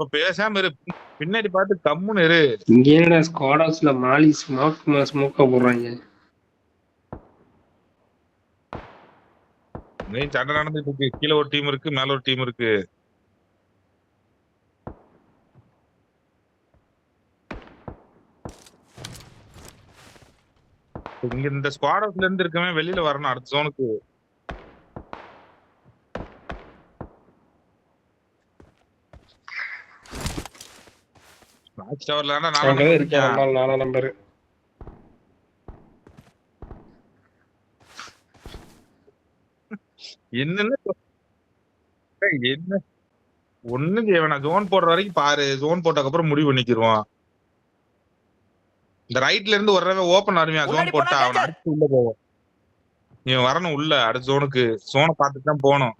இப்ப பேசாம இரு. பின்னாடி பார்த்து கம்முன்னு இரு. இங்க என்னடா ஸ்குவாட் ஹவுஸ்ல மாலி ஸ்மோக் ஸ்மோக்கா போடுறாங்க. நீ சண்டை நடந்துட்டு இருக்கு. கீழே ஒரு டீம் இருக்கு மேல ஒரு டீம் இருக்கு. இங்க இந்த ஸ்குவாட் ஹவுஸ்ல இருந்து இருக்கவன் வெளியில வரணும் அடுத்த ஜோனுக்கு மேட்ச் டவர்ல நான் அங்கதான் இருக்கேன். நம்மளால நாலா நம்பர். என்னன்னு என்ன? ஒண்ணும் செய்ய வேணாம். ஜோன் போடுற வரைக்கும் பாரு. ஜோன் போட்டதுக்கு அப்புறம் முடிவு பண்ணிக்கிருவான் இந்த ரைட்ல இருந்து வர்றவன் ஓபன் வருவான் ஜோன் போட்டா அவன் அடுத்து உள்ள போவோம். இவன் வரணும் உள்ள அடுத்த ஜோனுக்கு ஜோனை பார்த்துட்டு தான் போகணும்.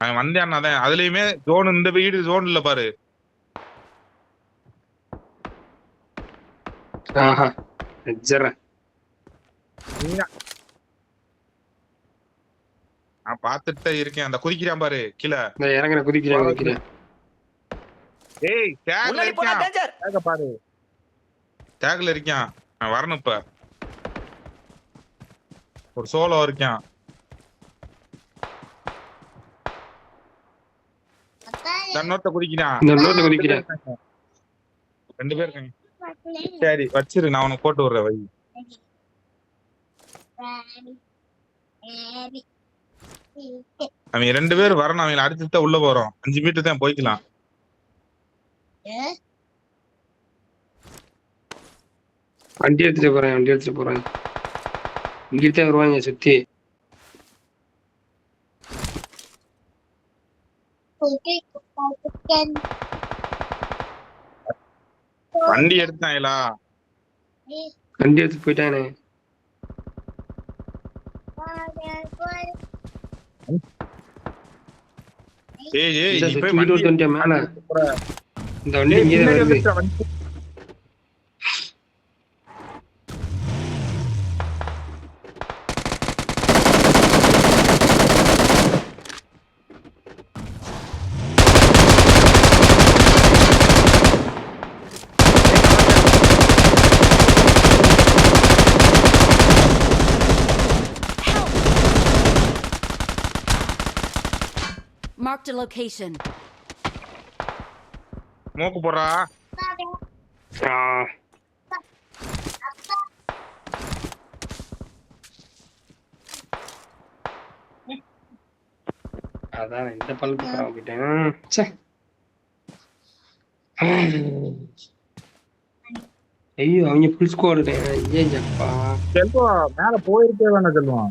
அவன் வந்தான்னா தான் அதுலயுமே ஜோன் இந்த வீடு ஜோன் இல்ல பாரு. நான் பார்த்துட்டு தான் இருக்கேன். அந்த குதிக்கிறான் பாரு கீழே. இறங்குற குதிக்கிறேன் குதிக்கிறேன். ஏய் டேக்ல இருக்கான். டேக பாரு. டேக்ல இருக்கான். அவன் வரணும் இப்ப. ஒரு சோலோ இருக்கான். தன்னோட்ட குதிக்கிறான். குதிக்கிறேன். ரெண்டு பேர் இருக்காங்க. சரி வச்சிரு நான் உனக்கு போட்டு விடுறேன் வை. அவங்க ரெண்டு பேரும் வரணும் அவங்களை அடிச்சுட்டு தான் உள்ள போறோம். அஞ்சு மீட்டர் தான் போய்க்கலாம். வண்டி எடுத்துட்டு போறேன் வண்டி எடுத்துட்டு போறேன். இங்கிட்டே வருவாங்க சுத்தி. வண்டி எடுத்தாங்களா வண்டி எடுத்துட்டு போயிட்டானே. ஏய் ஏய் இந்த வண்டி வந்துட்டேன் மேல? இந்த வண்டி ஏய், இங்கே வருது வந்துருச்சா வண்டி? Marked a location. மூக்கு போடுறா. ஆ, அதான் இந்த பல்பு ச்சே. ஐயோ அவங்க ஃபுல் ஸ்கோர் ஐயப்பா செல்வம் மேல போயிருக்கே வேணாம் செல்வம்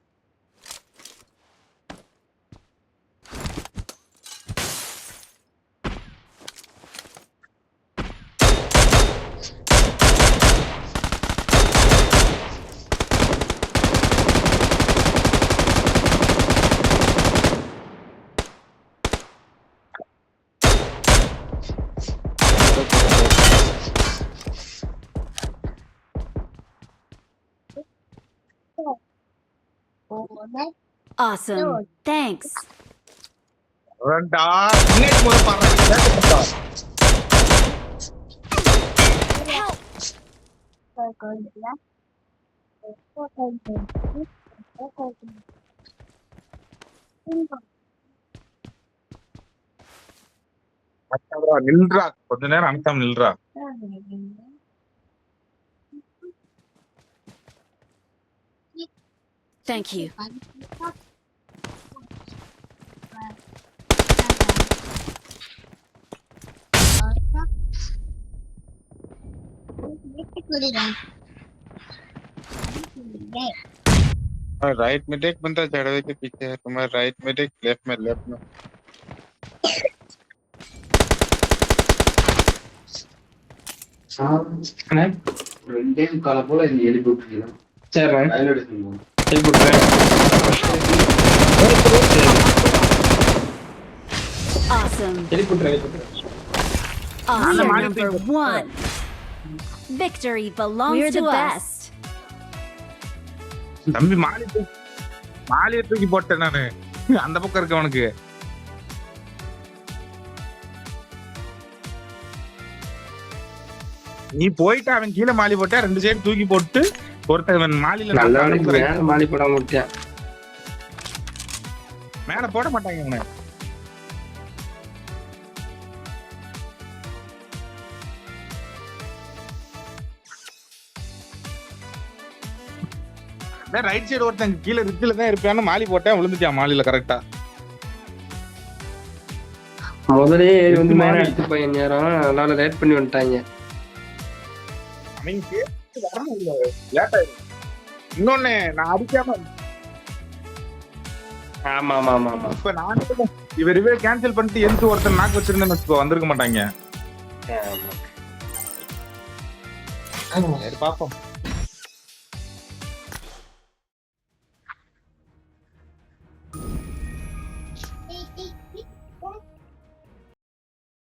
Awesome. Thanks. ரெண்டா. போத பாடுறா நில்றா. கொஞ்ச நேரம் அனுத்தாம நில்றா. Thank you. और राइट में देख बंदा चढ़वे के पीछे है तुम्हारे राइट में देख लेफ्ट में लेफ्ट में ஆ, அண்ணே, ரெண்டே கால போல இந்த எழுப்பி விட்டுருக்கலாம் சரி கையில் Awesome. Awesome. Number one. Victory belongs We're to the us. best. தம்பி மாலி தூக்கி மாலியை தூக்கி போட்டேன் நானு அந்த பக்கம் இருக்கவனுக்கு நீ போயிட்டு அவன் கீழே மாலி போட்டா ரெண்டு சைடு தூக்கி போட்டு ஒருத்தன் மாலில. மேல போடாம விட்டேன் மேல போட மாட்டாங்க அவனை ரைட் சைடு ஒருத்தன் கீழே ரிச்சில தான் இருப்பான்னு மாலி போட்டேன் விழுந்துட்டான் மாலில கரெக்டா முதலே வந்து மேல. எடுத்து பையன் நேரம் அதனால லேட் பண்ணி வந்துட்டாங்க லேட் ஆயிடும் இன்னொன்னு நான் அடிக்காம ஆமா ஆமா ஆமா ஆமா இப்ப நான் இவர் இவே கேன்சல் பண்ணிட்டு எந்த ஒருத்தன் நாக்கு வச்சிருந்தேன்னு வச்சுக்கோ வந்திருக்க மாட்டாங்க. பாப்போம்.